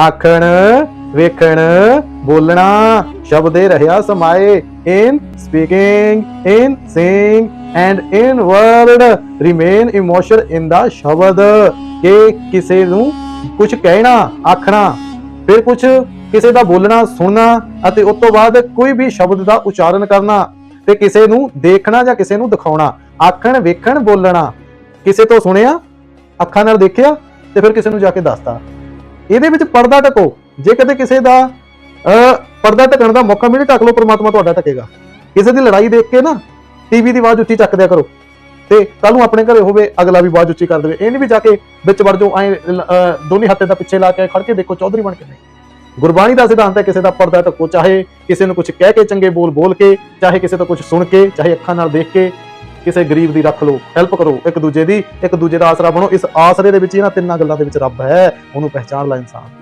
ਆਖਣ, ਵੇਖਣ, ਬੋਲਣਾ, ਸ਼ਬਦੇ ਰਹਿਆ ਸਮਾਏ। In speaking in seeing and in word remain emotion in the ਸ਼ਬਦ। ਕਿ ਕਿਸੇ ਨੂੰ ਕੁਝ ਕਹਿਣਾ, ਆਖਣਾ, ਫਿਰ ਕੁਝ ਕਿਸੇ ਦਾ ਬੋਲਣਾ, ਸੁਣਨਾ ਅਤੇ ਉਸ ਤੋਂ ਬਾਅਦ ਕੋਈ ਵੀ ਸ਼ਬਦ ਦਾ ਉਚਾਰਨ ਕਰਨਾ, ਤੇ ਕਿਸੇ ਨੂੰ ਦੇਖਣਾ ਜਾਂ ਕਿਸੇ ਨੂੰ ਦਿਖਾਉਣਾ, ਆਖਣ, ਵੇਖਣ, ਬੋਲਣਾ। ਕਿਸੇ ਤੋਂ ਸੁਣਿਆ, ਅੱਖਾਂ ਨਾਲ ਦੇਖਿਆ ਤੇ ਫਿਰ ਕਿਸੇ ਨੂੰ ਜਾ ਕੇ ਦੱਸਤਾ। ਇਹਦੇ ਵਿੱਚ ਪਰਦਾ ਢਕੋ ਜੇ ਕਦੇ ਕਿਸੇ ਦਾ ਪਰਦਾ ਢਕਣ ਦਾ ਮੌਕਾ ਮਿਲੇ, ਢੱਕ ਲਓ, ਪ੍ਰਮਾਤਮਾ ਤੁਹਾਡਾ ਢਕੇਗਾ। ਕਿਸੇ ਦੀ ਲੜਾਈ ਦੇਖ ਕੇ ਨਾ ਟੀਵੀ ਦੀ ਆਵਾਜ਼ ਉੱਚੀ ਚੱਕ ਦਿਆ ਕਰੋ। ਤੇ ਕੱਲ ਨੂੰ ਆਪਣੇ ਘਰੇ ਹੋਵੇ, ਅਗਲਾ ਵੀ ਆਵਾਜ਼ ਉੱਚੀ ਕਰ ਦੇਵੇ। ਇਹ ਨਹੀਂ ਵੀ ਜਾ ਕੇ ਵਿੱਚ ਵੜ ਜਾਓ, ਐ ਦੋਨੇ ਹੱਥੇ ਦਾ ਪਿੱਛੇ ਲਾ ਕੇ ਖੜ ਕੇ ਦੇਖੋ ਚੌਧਰੀ ਬਣ ਕੇ ਨਹੀਂ। ਗੁਰਬਾਣੀ ਦਾ ਸਿਧਾਂਤ ਹੈ, ਕਿਸੇ ਦਾ ਪਰਦਾ ਢੱਕੋ ਚਾਹੇ ਕਿਸੇ ਨੂੰ ਕੁਝ ਕਹਿ ਕੇ, ਚੰਗੇ ਬੋਲ ਬੋਲ ਕੇ, ਚਾਹੇ ਕਿਸੇ ਤੋਂ ਕੁਝ ਸੁਣ ਕੇ, ਚਾਹੇ ਅੱਖਾਂ ਨਾਲ ਦੇਖ ਕੇ ਕਿਸੇ ਗਰੀਬ ਦੀ ਰੱਖ ਲਓ ਹੈਲਪ ਕਰੋ, ਇੱਕ ਦੂਜੇ ਦੀ, ਇੱਕ ਦੂਜੇ ਦਾ ਆਸਰਾ ਬਣੋ। ਇਸ ਆਸਰੇ ਦੇ ਵਿੱਚ ਹੀ ਇਹਨਾਂ ਤਿੰਨਾਂ ਗੱਲਾਂ ਦੇ ਵਿੱਚ ਰੱਬ ਹੈ, ਉਹਨੂੰ ਪਹਿਚਾਣ ਲੈ ਇਨਸਾਨ।